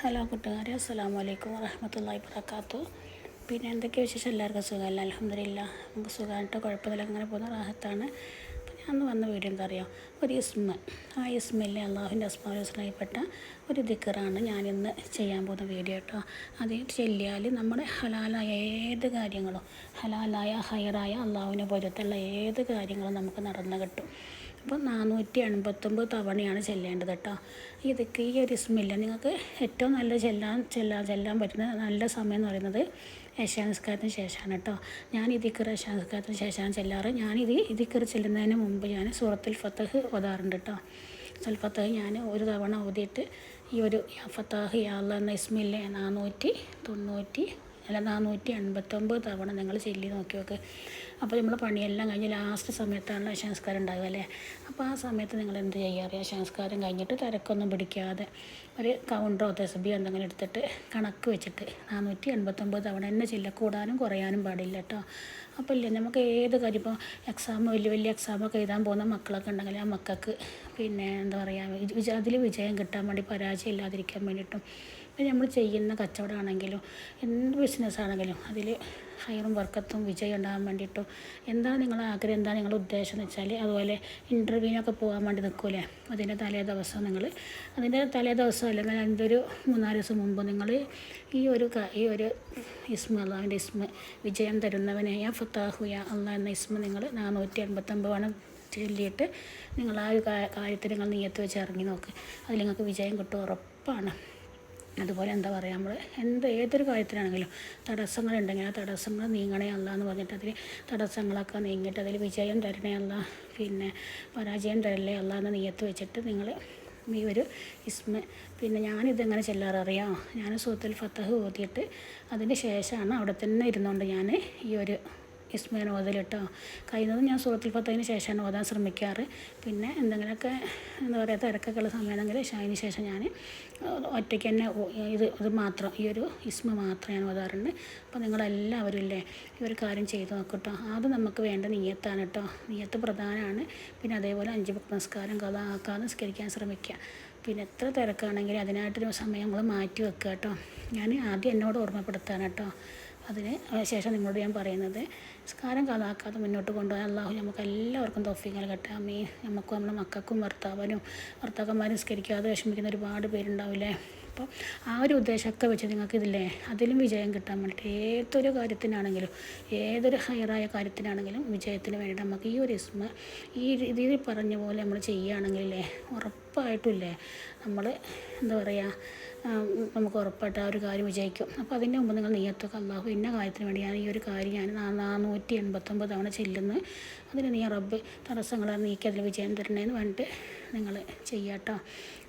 Hello കൂട്ടുകാരെ അസ്സാം വലൈക്കും വറഹമത്തല്ലാ വർക്കാത്തു പിന്നെ എന്തൊക്കെ വിശേഷം? എല്ലാവർക്കും സുഖമല്ല? അലഹമില്ല നമുക്ക് സുഖമായിട്ട് കുഴപ്പമില്ല അങ്ങനെ പോകുന്ന റാഹത്താണ്. അപ്പോൾ ഞാൻ വന്ന വീഡിയോ എന്താ അറിയാം? ഒരു ഇസ്മ. ആ ഇസ്മയിലെ അള്ളാഹുവിന്റെ അസ്മാവിൽപ്പെട്ട ഒരു ദിക്കറാണ് ഞാനിന്ന് ചെയ്യാൻ പോകുന്ന വീഡിയോ കേട്ടോ. അത് ചെല്ലിയാൽ നമ്മുടെ ഹലാലായ ഏത് കാര്യങ്ങളും ഹലാലായ ഹയറായ അള്ളാഹുവിനെ പൊരുത്തുള്ള ഏത് കാര്യങ്ങളും നമുക്ക് നടന്നു കിട്ടും. അപ്പോൾ നാനൂറ്റി എൺപത്തൊമ്പത് തവണയാണ് ചെല്ലേണ്ടത് കേട്ടോ. ഇതൊക്കെ ഈ ഒരു ഇസ്മില്ല നിങ്ങൾക്ക് ഏറ്റവും നല്ല ചെല്ലാൻ ചെല്ലാൻ ചെല്ലാൻ പറ്റുന്ന നല്ല സമയം എന്ന് പറയുന്നത് യശാനസ്കാരത്തിന് ശേഷമാണ് കേട്ടോ. ഞാൻ ഇതിക്കർ യശാനസ്കാരത്തിന് ശേഷമാണ് ചെല്ലാറ്. ഞാനിത് ഇതിക്കർ ചെല്ലുന്നതിന് മുമ്പ് ഞാൻ സൂറത്തുൽ ഫത്തഹ് ഓതാറുണ്ട് കേട്ടോ. സുൽഫത്തഹ് ഞാൻ ഒരു തവണ ഓതിയിട്ട് ഈ ഒരു ഫത്താഹ് യാള്ള എന്ന ഇസ്മില്ല നാനൂറ്റി തൊണ്ണൂറ്റി അല്ല നാനൂറ്റി എൺപത്തൊമ്പത് തവണ നിങ്ങൾ ചെല്ലി നോക്കി നോക്ക് അപ്പോൾ നമ്മൾ പണിയെല്ലാം കഴിഞ്ഞ് ലാസ്റ്റ് സമയത്താണ് ശംസ്കാരം ഉണ്ടാകുക അല്ലേ? അപ്പോൾ ആ സമയത്ത് നിങ്ങൾ എന്ത് ചെയ്യാറിയ ശംസ്കാരം കഴിഞ്ഞിട്ട് തിരക്കൊന്നും പിടിക്കാതെ ഒരു കൗണ്ടറോ തെസ്ബിയോ എന്തെങ്കിലും എടുത്തിട്ട് കണക്ക് വെച്ചിട്ട് നാനൂറ്റി എൺപത്തൊമ്പത് തവണ എന്നെ ചെല്ല കൂടാനും കുറയാനും പാടില്ല കേട്ടോ. അപ്പോൾ ഇല്ലേ നമുക്ക് ഏത് കാര്യം? ഇപ്പോൾ എക്സാം വലിയ വലിയ എക്സാമൊക്കെ എഴുതാൻ പോകുന്ന മക്കളൊക്കെ ഉണ്ടെങ്കിൽ ആ മക്കൾക്ക് പിന്നെ എന്താ പറയുക അതിൽ വിജയം കിട്ടാൻ വേണ്ടി പരാജയം ഇല്ലാതിരിക്കാൻ വേണ്ടിയിട്ടും പിന്നെ നമ്മൾ ചെയ്യുന്ന കച്ചവടമാണെങ്കിലും എന്ത് ബിസിനസ്സാണെങ്കിലും അതിൽ ഹയറും വർക്കത്തും വിജയം ഉണ്ടാകാൻ വേണ്ടിയിട്ടും എന്താണ് നിങ്ങളെ ആഗ്രഹം എന്താണ് നിങ്ങളുടെ ഉദ്ദേശം എന്ന് വെച്ചാൽ അതുപോലെ ഇന്റർവ്യൂവിനൊക്കെ പോകാൻ വേണ്ടി നിൽക്കൂലേ അതിന്റെ തലേ ദിവസം നിങ്ങൾ അതിന്റെ തലേ ദിവസം അല്ലെങ്കിൽ ഒരു മൂന്നാൽ ദിവസം മുമ്പ് നിങ്ങൾ ഈ ഒരു ഈ ഒരു ഇസ്മ അള്ളാഹുവിന്റെ ഇസ്മ വിജയം തരുന്നവനെ യാ ഫത്താഹു യാ അള്ളാഹ് എന്ന ഇസ്മ നിങ്ങൾ നാനൂറ്റി എൺപത്തൊമ്പതാണ് ചൊല്ലിയിട്ട് നിങ്ങൾ ആ ഒരു കാര്യത്തിൽ നിങ്ങൾ നീയത്ത് വെച്ച് ഇറങ്ങി നോക്ക്. അതിൽ നിങ്ങൾക്ക് വിജയം കിട്ടും ഉറപ്പാണ്. അതുപോലെ എന്താ പറയുക നമ്മൾ എന്ത് ഏതൊരു കാര്യത്തിനാണെങ്കിലും തടസ്സങ്ങളുണ്ടെങ്കിൽ ആ തടസ്സങ്ങൾ നീങ്ങണേ അല്ല എന്ന് പറഞ്ഞിട്ട് അതിൽ തടസ്സങ്ങളൊക്കെ നീങ്ങിയിട്ട് അതിൽ വിജയം തരണേ അല്ല പിന്നെ പരാജയം തരല്ലേ അല്ല എന്ന് നീയത്ത് വെച്ചിട്ട് നിങ്ങൾ ഈ ഒരു ഇസ്മ പിന്നെ ഞാനിതെങ്ങനെ ചെല്ലാറിയോ ഞാൻ സൂത്തുൽ ഫത്തഹ് ഓതിയിട്ട് അതിന് ശേഷമാണ് അവിടെ തന്നെ ഇരുന്നുകൊണ്ട് ഞാൻ ഈ ഒരു ഇസ്മേൻ ഓതലിട്ടോ കഴിയുന്നതും ഞാൻ സൂറത്തിൽ പത്തതിന് ശേഷമാണ് ഓതാൻ ശ്രമിക്കാറ്. പിന്നെ എന്തെങ്കിലുമൊക്കെ എന്താ പറയുക തിരക്കൊക്കെ ഉള്ള സമയമാണെങ്കിൽ അതിന് ശേഷം ഞാൻ ഒറ്റയ്ക്ക് തന്നെ ഇത് ഇത് മാത്രം ഈ ഒരു ഇസ്മ മാത്രം ഞാൻ ഓതാറുണ്ട്. അപ്പോൾ നിങ്ങളെല്ലാവരും ഇല്ലേ ഈ ഒരു കാര്യം ചെയ്ത് നോക്കട്ടോ അത് നമുക്ക് വേണ്ട നീയത്താണ് കേട്ടോ നീയത്ത് പ്രധാനമാണ്. പിന്നെ അതേപോലെ അഞ്ച് നമസ്കാരം കഥ ആക്കാതെ നിസ്കരിക്കാൻ ശ്രമിക്കുക. പിന്നെ എത്ര തിരക്കാണെങ്കിലും അതിനായിട്ടൊരു സമയം നമ്മൾ മാറ്റി വെക്കുക കേട്ടോ. ഞാൻ ആദ്യം എന്നോട് ഓർമ്മപ്പെടുത്താണ് കേട്ടോ. അതിന് ശേഷം നിങ്ങളോട് ഞാൻ പറയുന്നത്. സ്കാരം കാലാക്കാതെ മുന്നോട്ട് കൊണ്ടുപോകാൻ അള്ളാഹു നമുക്ക് എല്ലാവർക്കും തൊഫീങ്ങൾ കട്ടെ അമ്മീ നമുക്കും നമ്മുടെ മക്കൾക്കും ഭർത്താവിനും ഭർത്താക്കന്മാരും നിസ്കരിക്കാതെ വിഷമിക്കുന്ന ഒരുപാട് പേരുണ്ടാവില്ലേ? അപ്പോൾ ആ ഒരു ഉദ്ദേശമൊക്കെ വെച്ച് നിങ്ങൾക്ക് ഇതില്ലേ അതിലും വിജയം കിട്ടാൻ വേണ്ടിയിട്ട് ഏതൊരു കാര്യത്തിനാണെങ്കിലും ഏതൊരു ഹയറായ കാര്യത്തിനാണെങ്കിലും വിജയത്തിന് വേണ്ടി നമുക്ക് ഈ ഒരു ഇസ്മ ഈ ഇതിൽ പറഞ്ഞ പോലെ നമ്മൾ ചെയ്യുകയാണെങ്കിലേ ഉറപ്പായിട്ടുമില്ലേ നമ്മൾ എന്താ പറയുക നമുക്ക് ഉറപ്പായിട്ട് ആ ഒരു കാര്യം വിജയിക്കും. അപ്പോൾ അതിന്റെ മുമ്പ് നിങ്ങൾ നെയ്യത്തൊക്കെ അള്ളാഹു ഇന്ന കാര്യത്തിന് വേണ്ടി ഞാൻ ഈ ഒരു കാര്യം ഞാൻ നാനൂറ്റി എൺപത്തൊമ്പത് തവണ ചെല്ലുന്നു. അതിന് നീ റബ്ബ് തടസ്സങ്ങളാണ് നീക്കി അതിൽ വിജയം തരണേന്ന് പറഞ്ഞിട്ട് നിങ്ങൾ ചെയ്യാട്ടോ.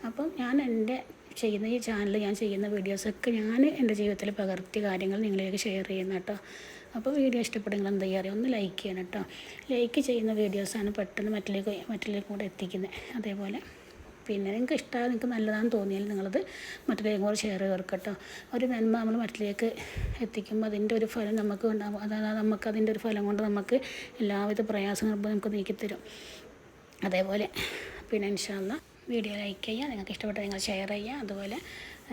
അപ്പം ഞാൻ എന്റെ ചെയ്യുന്ന ഈ ചാനൽ ഞാൻ ചെയ്യുന്ന വീഡിയോസൊക്കെ ഞാൻ എന്റെ ജീവിതത്തിൽ പകർത്തിയ കാര്യങ്ങൾ നിങ്ങളിലേക്ക് ഷെയർ ചെയ്യുന്ന കേട്ടോ. അപ്പോൾ വീഡിയോ ഇഷ്ടപ്പെടുമെങ്കിൽ എന്താ ചെയ്യുക ഒന്ന് ലൈക്ക് ചെയ്യണം കേട്ടോ. ലൈക്ക് ചെയ്യുന്ന വീഡിയോസാണ് പെട്ടെന്ന് മറ്റിലേക്ക് മറ്റിലേക്ക് കൂടെ എത്തിക്കുന്നത്. അതേപോലെ പിന്നെ നിങ്ങൾക്ക് ഇഷ്ടമാണ് നിങ്ങൾക്ക് നല്ലതാണെന്ന് തോന്നിയാൽ നിങ്ങളത് മറ്റിലേക്ക് കൂടെ ഷെയർ ചെയ്ത് കേട്ടോ. ഒരു നന്മ നമ്മൾ മറ്റിലേക്ക് എത്തിക്കുമ്പോൾ അതിന്റെ ഒരു ഫലം നമുക്ക് ഉണ്ടാകും അതായത് നമുക്ക് അതിന്റെ ഒരു ഫലം കൊണ്ട് നമുക്ക് എല്ലാവിധ പ്രയാസങ്ങളും നമുക്ക് നീക്കിത്തരും. അതേപോലെ പിന്നെ ഇൻഷാല്ല വീഡിയോ ലൈക്ക് ചെയ്യുക നിങ്ങൾക്ക് ഇഷ്ടപ്പെട്ട നിങ്ങൾ ഷെയർ ചെയ്യുക. അതുപോലെ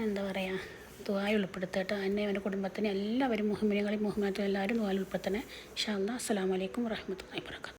എന്താ പറയുക ദുബായ് ഉൾപ്പെടുത്തട്ടെ എന്നെ എന്റെ കുടുംബത്തിനെ എല്ലാവരും മുഹമ്മിനികളെയും മുഹമ്മദ് എല്ലാവരും ദുബായ് ഉൾപ്പെടുത്തണേ. അല്ലാ അസ്സാം വലൈക്കും വറഹമത്തല്ലാ വാബർക്കാത്തു